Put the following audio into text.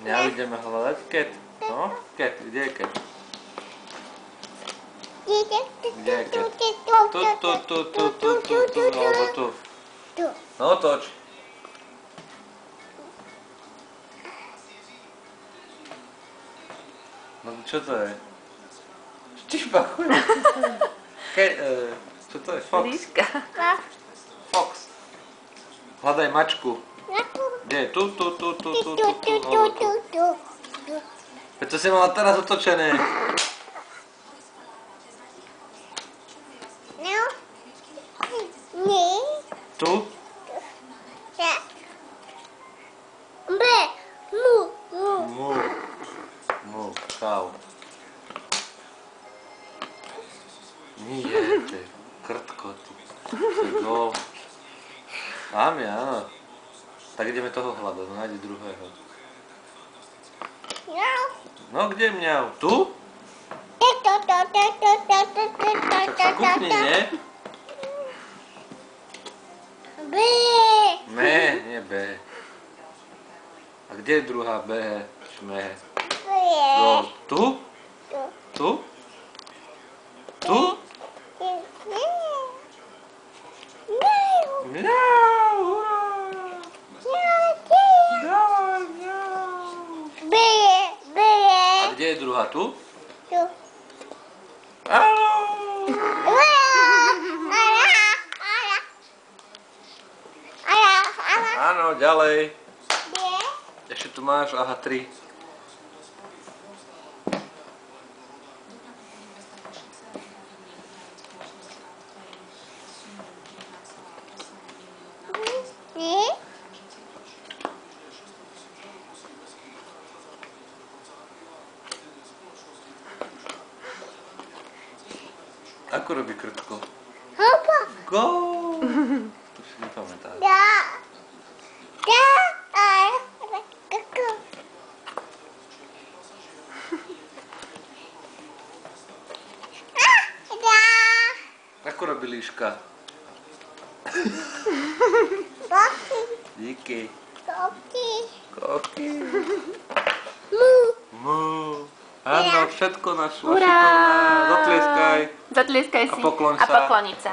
Mňa ideme hľadať ket. No, ket, kde je ket? Kde je ket? Tu, tu, tu, tu, tu, tu, tu, alebo tu. No toč. No čo to je? Štipa, chuj. Ke, e, čo to je? Fox. Líška. Fox. Hľadaj mačku. Kde je? Tu, tu, tu, tu, tu, tu, tu, alebo tu. Veď to si mala teraz otočené. Tu? Mu. Mu, káv. Nie, to je krtko. Ty. To je gol. Máme, áno. Tak ideme toho hľadať, no nájdi druhého. No kde mňau? Tu? Sa kuchni, nie? B. A kde je druhá B? Šme. Gol. Tu? Tu? Tu? Mňau, hurá! Dávaj, mňau. A kde je druhá? Tu? Áno! Áno, ďalej. Ešte tu máš, aha, tri. Ako robí krtko? Go! To si nepamätá. Ako robí líška? Díky. Koky. Mu. Áno, všetko našlo. Hurá! Zatlieskaj. Zatlieskaj A si. A sa. pokloniť sa.